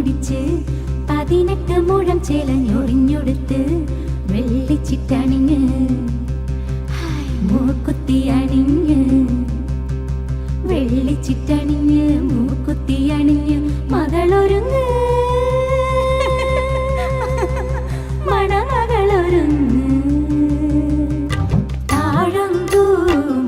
കുടിച്ച് പതിനെട്ട് മുഴം ചേലഞ്ഞൊറിഞ്ഞൊടുത്ത് വെള്ളിച്ചിട്ടണിഞ്ഞ് മൂക്കുത്തി അണിഞ്ഞ്. വെള്ളിച്ചിട്ടണിഞ്ഞ് മൂക്കുത്തി അണിഞ്ഞ് മകളൊരുങ്ങ്. മണമകളൊരുങ്ങ്. താഴന്തൂ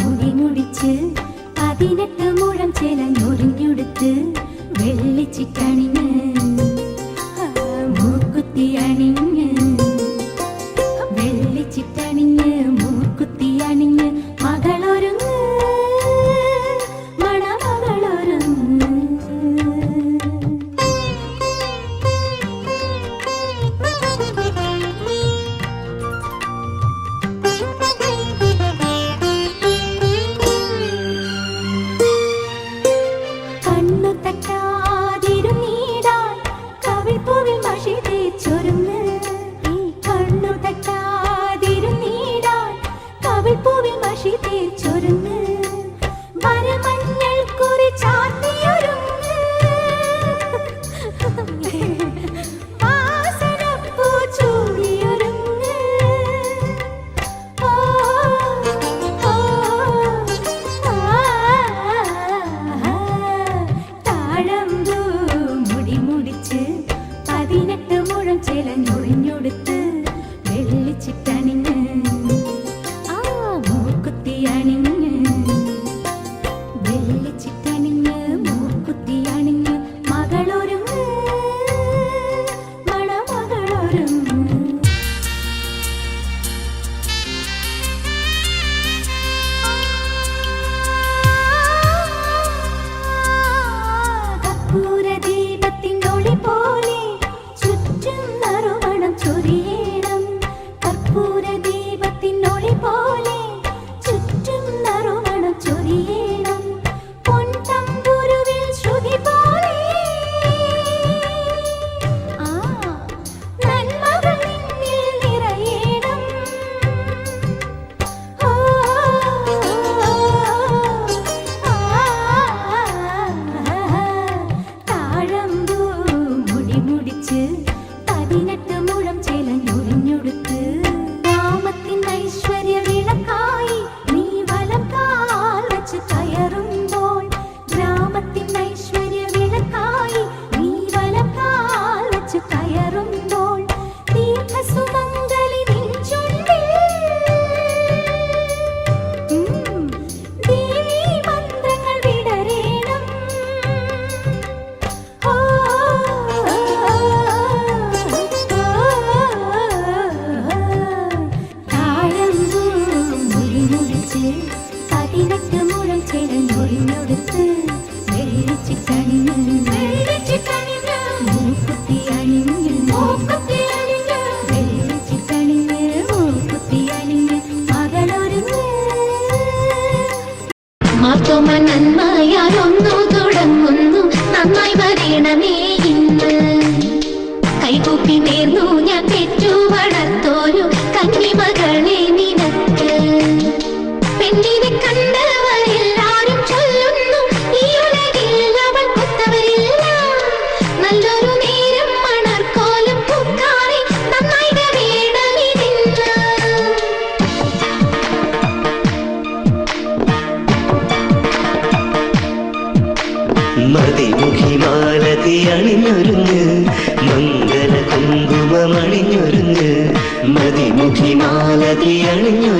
മുടി മുടിച്ച് പതിനെട്ട് മുഴം ചെലഞ്ഞൊറിഞ്ഞെടുത്ത് വെള്ളിച്ചിട്ടണിഞ്ഞ് ती आणि I'm not bottom. எடுத்து பதினெட்டு முழம் சேரன் ஒளிநொடுத்து வெளியிச்சு கடினல். മണിമാലതി അണിഞ്ഞു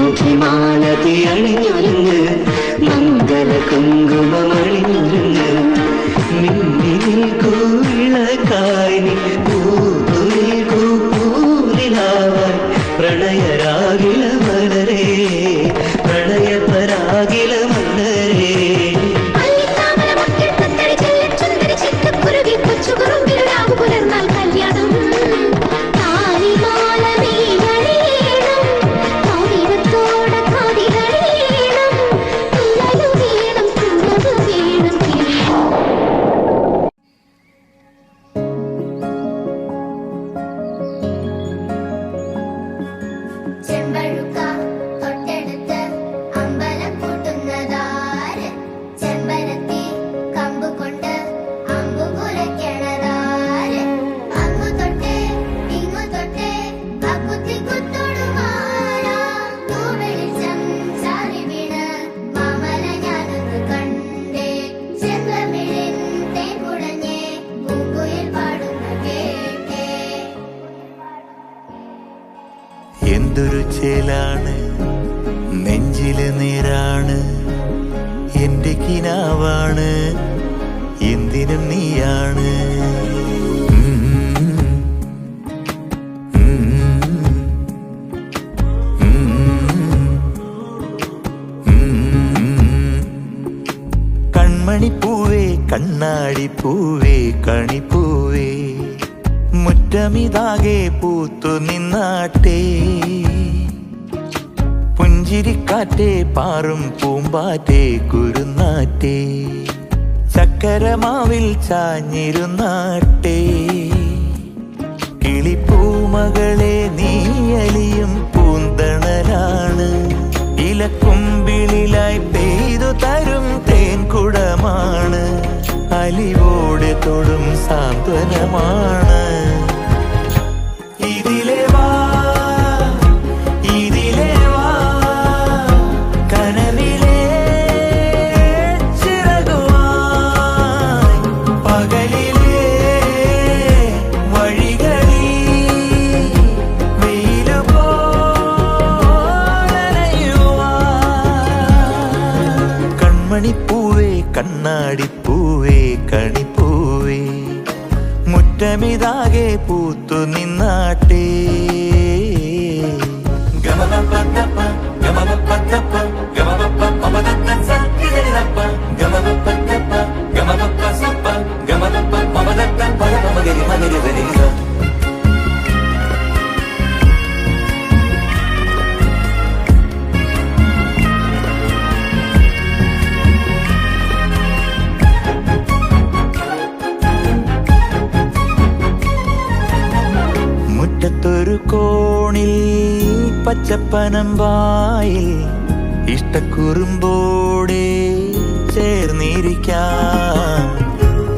അഞ്ചിമാലതി അണിഞ്ഞൊരുങ്ങ് മംഗല കുങ്കുമണിഞ്ഞൊരുങ്ങ് മിന്നി നിൽക്കൂ വിളക്കായി നീ പൂത്തുനിൽക്കൂ പൂനിലാവ എന്തിനും നീയാണ്. കൺമണിപ്പൂവേ കണ്ണാടിപ്പൂവേ കണിപ്പൂവേ മുറ്റമിതാകെ പൂത്തു നിന്നാട്ടേ. പുഞ്ചിരിക്കാറ്റേ പാറും പൂമ്പാറ്റേ കുരുന്നാറ്റേ. ചക്കരമാവിൽ ചാഞ്ഞിരുന്നാട്ടേ. കിളിപ്പൂമകളെ നീയലിയും പൂന്തണലാണ്. ഇലക്കുമ്പിളിലായി പെയ്തു തരും തേൻകുടമാണ്. അലിവോട് തൊടും സാന്ത്വനമാണ്. കോണിൽ പച്ചപ്പനമ്പായിൽ ഇഷ്ടക്കുറുമ്പോടെ ചേർന്നിരിക്കാം.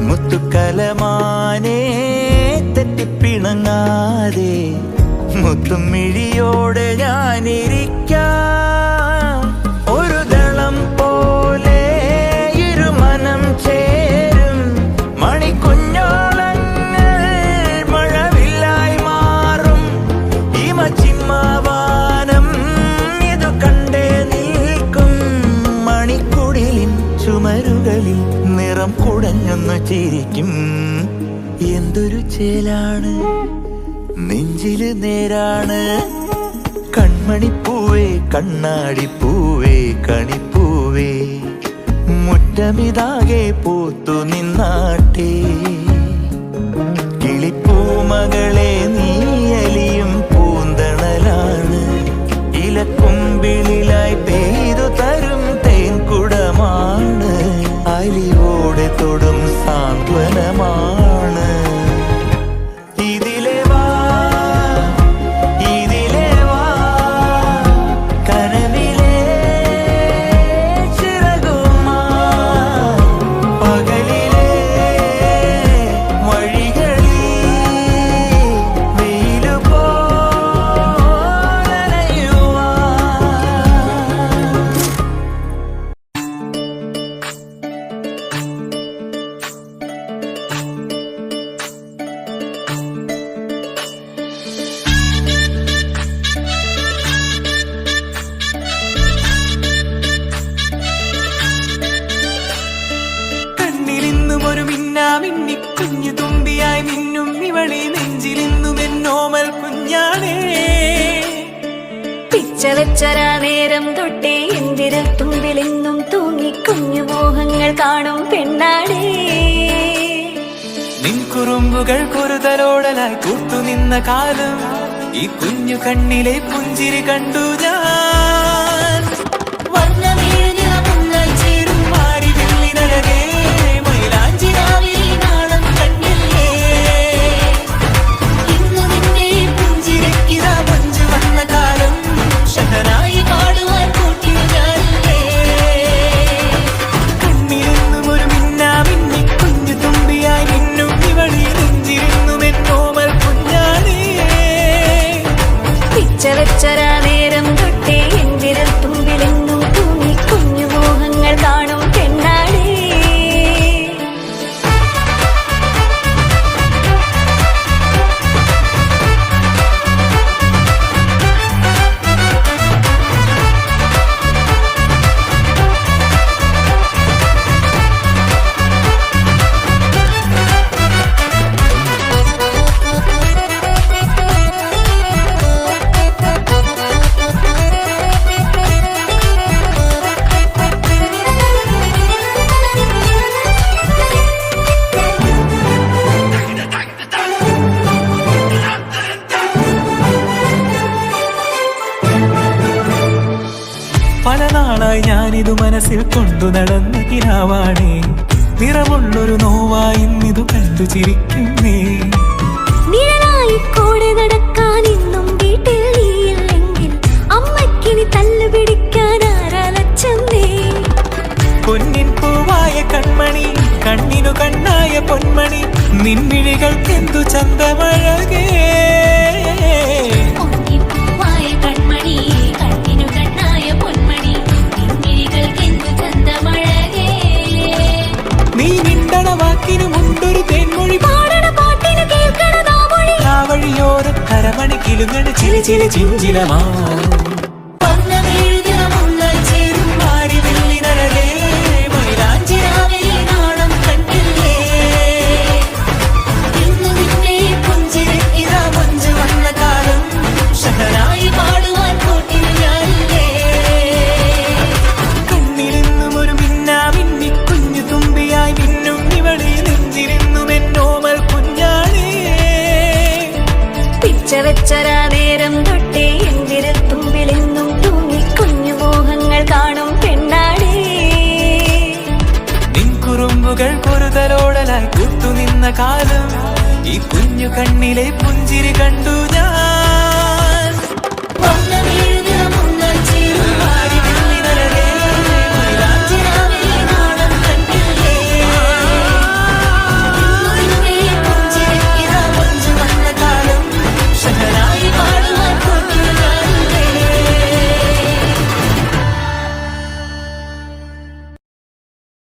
മുത്തുക്കലമാനെ തെറ്റിപ്പിണങ്ങാതെ മുത്തും മിഴിയോടെ ഞാനിരിക്കും. നേരാണ്. കൺമണിപ്പൂവേ കണ്ണാടിപ്പൂവേ കണിപ്പൂവേ. മുറ്റമിതാകെ പൂത്തു നിന്നാട്ടേ. കിളിപ്പൂമകളെ നീയലിയും പൂന്തണലാണ്. ഇലക്കുമ്പിളിലായി പെയ്തു തരും തേൻകുടമാണ്. അലിയോടെ തൊടും സാന്ത്വനമാണ്. പിച്ച നേരം തൊട്ടേ എന്തിരൽ തുമ്പിലെന്നും തൂങ്ങി കുഞ്ഞു മോഹങ്ങൾ കാണും പെണ്ണാടേ നിൻ കുറുമ്പുകൾ കുറുതലോടലായി കൂത്തുനിന്ന കാലം ഈ കുഞ്ഞു കണ്ണിലെ പുഞ്ചിരി കണ്ടു ഞാൻ. നാളായി ഞാനിതു മനസ്സിൽ കൊണ്ടു നടന്ന കിനാവാണേ നിറമുള്ളൊരു നോവായി ഇന്നിതു കണ്ടു ചിരിക്കുന്നേ. നിഴലായി കൂടെ നടക്കാൻ ഇന്നും വീട്ടിൽ നീയില്ലെങ്കിൽ അമ്മക്കിനി തല്ലു പിടിക്കാൻ ആരാലച്ചമ്മേ പൊന്നിൻ പൂവായ കൺമണി കണ്ണിനു കണ്ണായ പൊന്മണി നിൻമിഴികൾക്കെന്തു ചന്തമഴകേ. കിലുങ്ങണ ചില ചില ചിഞ്ചിലമാ കാലം ഈ കുഞ്ഞു കണ്ണിലെ പുഞ്ചിരി കണ്ടു ഞാൻ.